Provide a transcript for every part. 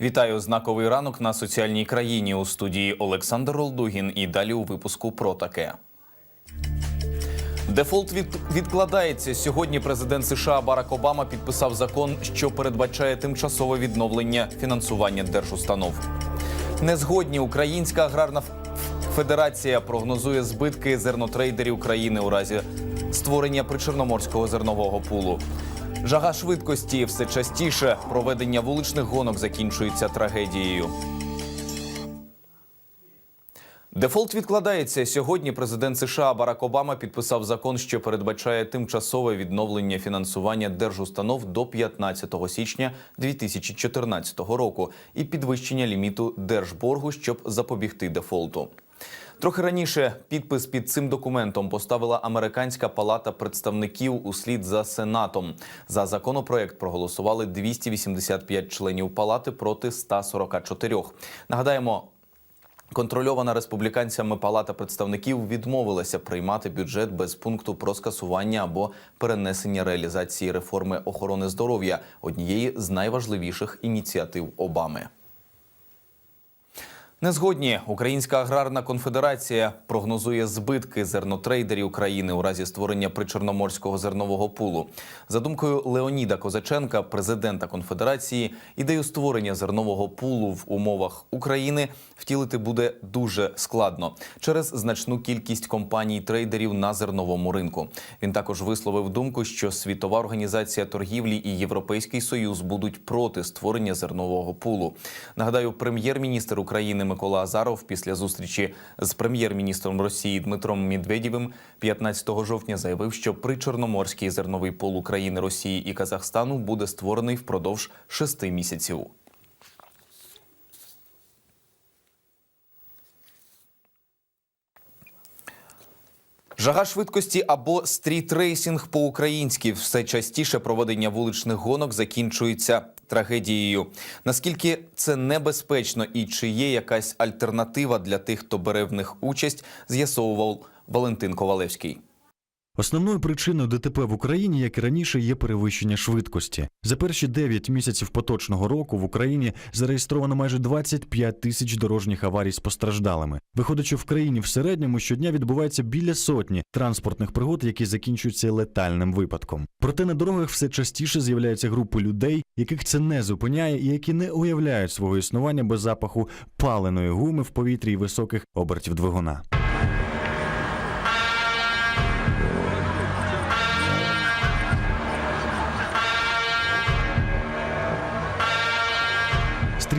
Вітаю знаковий ранок на соціальній країні у студії Олександр Олдугін. І далі у випуску про таке. Дефолт від... відкладається. Сьогодні президент США Барак Обама підписав закон, що передбачає тимчасове відновлення фінансування держустанов. Незгодні Українська аграрна федерація прогнозує збитки зернотрейдерів країни у разі створення причорноморського зернового пулу. Жага швидкості все частіше проведення вуличних гонок закінчується трагедією. Дефолт відкладається сьогодні. Президент США Барак Обама підписав закон, що передбачає тимчасове відновлення фінансування держустанов до 15 січня 2014 року і підвищення ліміту держборгу, щоб запобігти дефолту. Трохи раніше підпис під цим документом поставила американська палата представників услід за сенатом. За законопроект проголосували 285 членів палати проти 144. Нагадаємо, Контрольована республіканцями Палата представників відмовилася приймати бюджет без пункту про скасування або перенесення реалізації реформи охорони здоров'я однієї з найважливіших ініціатив Обами. Незгодні Українська аграрна конфедерація прогнозує збитки зернотрейдерів країни у разі створення причорноморського зернового пулу. За думкою Леоніда Козаченка, президента конфедерації, ідею створення зернового пулу в умовах України втілити буде дуже складно через значну кількість компаній трейдерів на зерновому ринку. Він також висловив думку, що світова організація торгівлі і Європейський союз будуть проти створення зернового пулу. Нагадаю, прем'єр-міністр України Микола Азаров після зустрічі з прем'єр-міністром Росії Дмитром Медведєвим 15 жовтня заявив, що причорноморський зерновий пул України, Росії і Казахстану буде створений впродовж шести місяців. Жага швидкості або стрітрейсінг по-українськи все частіше проведення вуличних гонок закінчується трагедією. Наскільки це небезпечно і чи є якась альтернатива для тих, хто бере в них участь, з'ясовував Валентин Ковалевський. Основною причиною ДТП в Україні, як і раніше, є перевищення швидкості. За перші 9 місяців поточного року в Україні зареєстровано майже 25 тисяч дорожніх аварій з постраждалими. Виходячи в країні в середньому, щодня відбувається біля сотні транспортних пригод, які закінчуються летальним випадком. Проте на дорогах все частіше з'являються групи людей, яких це не зупиняє, і які не уявляють свого існування без запаху паленої гуми в повітрі і високих обертів двигуна.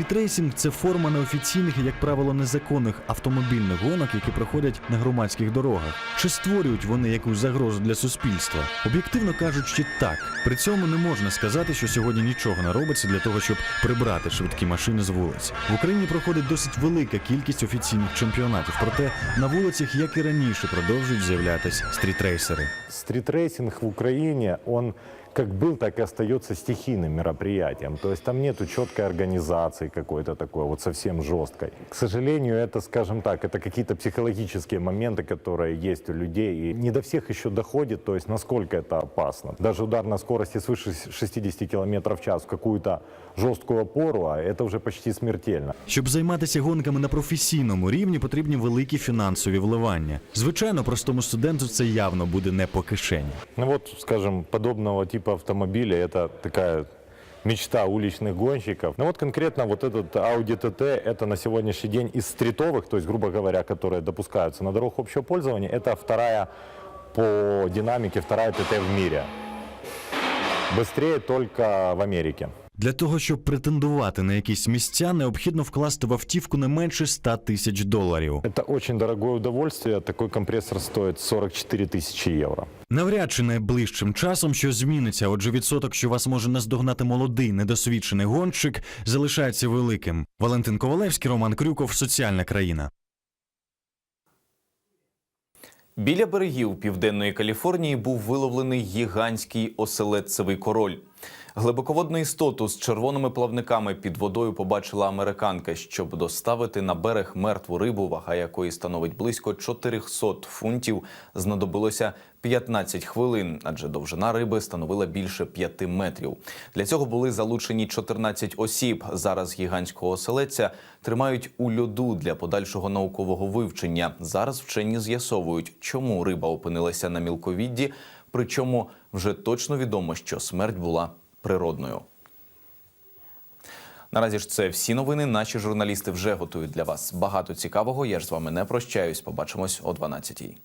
Стрітрейсінг це форма неофіційних і, як правило, незаконних автомобільних гонок, які проходять на громадських дорогах. Чи створюють вони якусь загрозу для суспільства? Об'єктивно кажучи, так. При цьому не можна сказати, що сьогодні нічого не робиться для того, щоб прибрати швидкі машини з вулиць. В Україні проходить досить велика кількість офіційних чемпіонатів. Проте на вулицях, як і раніше, продовжують з'являтись стрітрейсери. Стритрейсинг в Украине, он как был, так и остается стихийным мероприятием. То есть там нету четкой организации какой-то такой, вот совсем жесткой. К сожалению, это, скажем так, это какие-то психологические моменты, которые есть у людей. И не до всех еще доходит, то есть насколько это опасно. Даже удар на скорости свыше 60 км в час в какую-то жесткую опору, а это уже почти смертельно. Щоб займатися гонками на професійному рівні, потрібні великі фінансові вливання. Звичайно, простому студенту це явно буде не по кишені. Ну вот, скажем, подобного типа автомобиля это такая мечта уличных гонщиков. Ну вот конкретно вот этот Audi TT, это на сегодняшний день из стритовых, то есть, грубо говоря, которые допускаются на дорогах общего пользования, это вторая по динамике, вторая ТТ в мире. Быстрее только в Америке. Для того, щоб претендувати на якісь місця, необхідно вкласти в автівку не менше 100 тисяч доларів. Это очень дорогое удовольствие. Такой компрессор стоит 44 тысячи евро. Навряд чи найближчим часом щось зміниться. Отже, відсоток, що вас може наздогнати молодий недосвідчений гонщик, залишається великим. Валентин Ковалевський, Роман Крюков, Соціальна країна. Біля берегів південної Каліфорнії був виловлений гігантський оселедцевий король. Глибоководну істоту з червоними плавниками під водою побачила американка, щоб доставити на берег мертву рибу, вага якої становить близько 400 фунтів. Знадобилося 15 хвилин, адже довжина риби становила більше 5 метрів. Для цього були залучені 14 осіб. Зараз гігантського оселедця тримають у льоду для подальшого наукового вивчення. Зараз вчені з'ясовують, чому риба опинилася на мілковідді, причому вже точно відомо, що смерть була природною. Наразі ж це всі новини. Наші журналісти вже готують для вас багато цікавого. Я ж з вами не прощаюсь. Побачимось о 12-й.